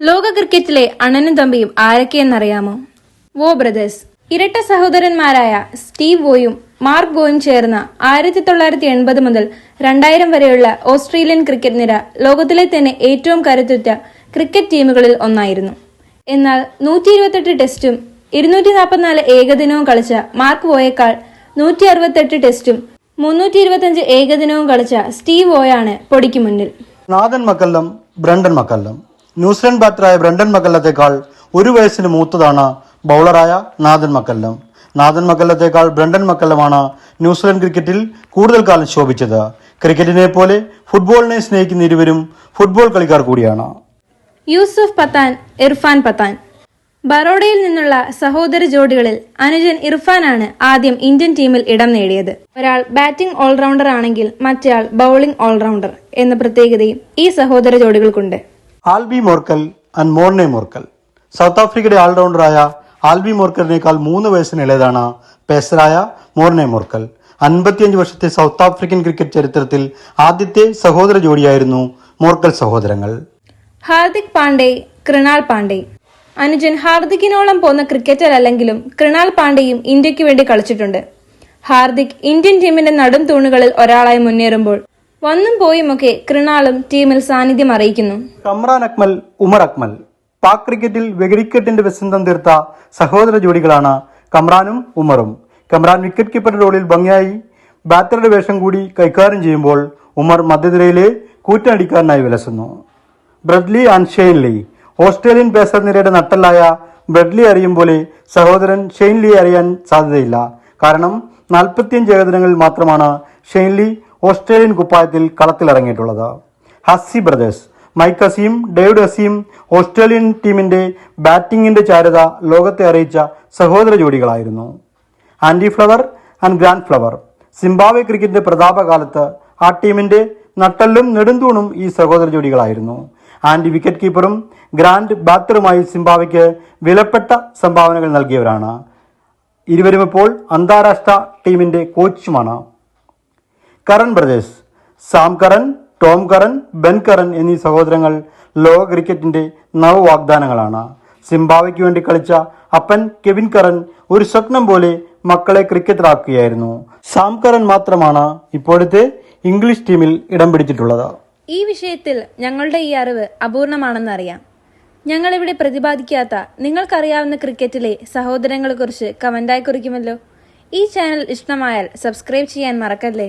ലോക ക്രിക്കറ്റിലെ അണനും തമ്പിയും ആരൊക്കെയെന്നറിയാമോ? വോ ബ്രദേഴ്സ് ഇരട്ട സഹോദരന്മാരായ സ്റ്റീവ് വോയും മാർക്ക് വോയും ചേർന്ന ആയിരത്തി തൊള്ളായിരത്തി എൺപത് മുതൽ രണ്ടായിരം വരെയുള്ള ഓസ്ട്രേലിയൻ ക്രിക്കറ്റ് നിര ലോകത്തിലെ തന്നെ ഏറ്റവും കരുത്തുറ്റ ക്രിക്കറ്റ് ടീമുകളിൽ ഒന്നായിരുന്നു. എന്നാൽ നൂറ്റി ഇരുപത്തെട്ട് ടെസ്റ്റും ഇരുന്നൂറ്റി നാൽപ്പത്തിനാല് ഏകദിനവും കളിച്ച മാർക്ക് വോയേക്കാൾ നൂറ്റി അറുപത്തെട്ട് ടെസ്റ്റും മുന്നൂറ്റി ഇരുപത്തിയഞ്ച് ഏകദിനവും കളിച്ച സ്റ്റീവ് വോയാണ് പൊടിക്ക് മുന്നിൽ. Nathan McCullum Brendon McCullum. New Zealand ബാറ്ററായ Brendon മക്കല്ലത്തേക്കാൾ ഒരു വയസ്സിന് മൂത്തതാണ് ബൗളറായ നാദൻ മക്കല്ലം. നാദൻ മക്കല്ലത്തേക്കാൾ ബ്രണ്ടൻ മക്കല്ലമാണ് ന്യൂസിലൻഡ് ക്രിക്കറ്റിൽ കൂടുതൽ കാലം ശോഭിച്ചത്. ക്രിക്കറ്റിനെ പോലെ ഫുട്ബോളിനെ സ്നേഹിക്കുന്ന ഇരുവരും ഫുട്ബോൾ കളിക്കാർ കൂടിയാണ്. യൂസുഫ് പത്താൻ ഇർഫാൻ പത്താൻ. ബറോഡയിൽ നിന്നുള്ള സഹോദര ജോഡികളിൽ അനുജൻ ഇർഫാനാണ് ആദ്യം ഇന്ത്യൻ ടീമിൽ ഇടം നേടിയത്. ഒരാൾ ബാറ്റിംഗ് ഓൾറൗണ്ടർ ആണെങ്കിൽ മറ്റേയാൾ ബൌളിംഗ് ഓൾറൗണ്ടർ എന്ന പ്രത്യേകതയും ഈ സഹോദര ജോഡികൾക്കുണ്ട്. Albie Morkel and Morne Morkel. South ആഫ്രിക്കയുടെ ഓൾറൗണ്ടറായ ആൽബി മോർക്കലിനേക്കാൾ മൂന്ന് വയസ്സിന് ഇളയതാണ് പേസറായ മോർണെ മോർക്കൽ. അൻപത്തിയഞ്ച് വർഷത്തെ സൗത്ത് ആഫ്രിക്കൻ ക്രിക്കറ്റ് ചരിത്രത്തിൽ ആദ്യത്തെ സഹോദര ജോഡിയായിരുന്നു മോർക്കൽ സഹോദരങ്ങൾ. ഹാർദിക് പാണ്ഡെ കൃണാൽ പാണ്ഡെ. അനുജൻ ഹാർദിക്കിനോളം പോന്ന ക്രിക്കറ്റർ അല്ലെങ്കിലും കൃണാൽ പാണ്ഡെയും ഇന്ത്യയ്ക്ക് വേണ്ടി കളിച്ചിട്ടുണ്ട്. ഹാർദിക് ഇന്ത്യൻ ടീമിന്റെ നടും തൂണുകളിൽ ഒരാളായി മുന്നേറുമ്പോൾ വന്നും പോയുമൊക്കെ കൃണാളും ടീമിൽ സാന്നിധ്യം അറിയിക്കുന്നു. കമ്രാൻ അക്മൽ ഉമർ അക്മൽ. പാക് ക്രിക്കറ്റിൽ വെടിക്കെട്ടിന്റെ വസന്തം തീർത്ത സഹോദര ജോഡികളാണ് കമ്രാനും ഉമറും. കമ്രാൻ വിക്കറ്റ് കീപ്പറുടെ റോളിൽ ഭംഗിയായി ബാറ്ററുടെ വേഷം കൂടി കൈകാര്യം ചെയ്യുമ്പോൾ ഉമർ മധ്യനിരയിലെ കൂറ്റടിക്കാരനായി വിലസുന്നു. Bradley and Shane Lee Australian pacer നിരയുടെ നട്ടലായ ബ്രഡ്ലി അറിയും പോലെ സഹോദരൻ ഷെയ്ൻ ലീ അറിയാൻ സാധ്യതയില്ല. കാരണം നാൽപ്പത്തിയഞ്ച് ഏകദിനങ്ങളിൽ മാത്രമാണ് ഷെയ്ൻ ലീ ഓസ്ട്രേലിയൻ കുപ്പായത്തിൽ കളത്തിലിറങ്ങിയിട്ടുള്ളത്. Hussey brothers Mike Hussey David Hussey Australian ടീമിന്റെ ബാറ്റിംഗിന്റെ ചാരുത ലോകത്തെ അറിയിച്ച സഹോദര ജോഡികളായിരുന്നു. Andy Flower and Grant Flower Zimbabwe ക്രിക്കറ്റിന്റെ പ്രതാപകാലത്ത് ആ ടീമിന്റെ നട്ടല്ലും നെടുന്തൂണും ഈ സഹോദര ജോഡികളായിരുന്നു. ആന്റി വിക്കറ്റ് കീപ്പറും ഗ്രാൻഡ് ബാറ്ററുമായി സിംബാബ്വെക്ക് വിലപ്പെട്ട സംഭാവനകൾ നൽകിയവരാണ്. ഇരുവരും ഇപ്പോൾ അന്താരാഷ്ട്ര ടീമിന്റെ കോച്ചുമാണ്. Curran brothers Sam Curran Tom Curran Ben Curran എന്നീ സഹോദരങ്ങൾ ലോക ക്രിക്കറ്റിന്റെ നവവാഗ്ദാനങ്ങളാണ്. സിംബാവയ്ക്ക് വേണ്ടി കളിച്ച അപ്പൻ കെവിൻ കരൺ ഒരു സ്വപ്നം പോലെ മക്കളെ ക്രിക്കറ്ററാക്കുകയായിരുന്നു സാം കരൺ മാത്രമാണ് ഇപ്പോഴത്തെ ഇംഗ്ലീഷ് ടീമിൽ ഇടം പിടിച്ചിട്ടുള്ളത്. ഈ വിഷയത്തിൽ ഞങ്ങളുടെ ഈ അറിവ് അപൂർണമാണെന്നറിയാം ഞങ്ങളിവിടെ പ്രതിപാദിക്കാത്ത നിങ്ങൾക്കറിയാവുന്ന ക്രിക്കറ്റിലെ സഹോദരങ്ങളെക്കുറിച്ച് കമന്റായി കുറിക്കുമല്ലോ. ഈ ചാനൽ ഇഷ്ടമായാൽ സബ്സ്ക്രൈബ് ചെയ്യാൻ മറക്കല്ലേ?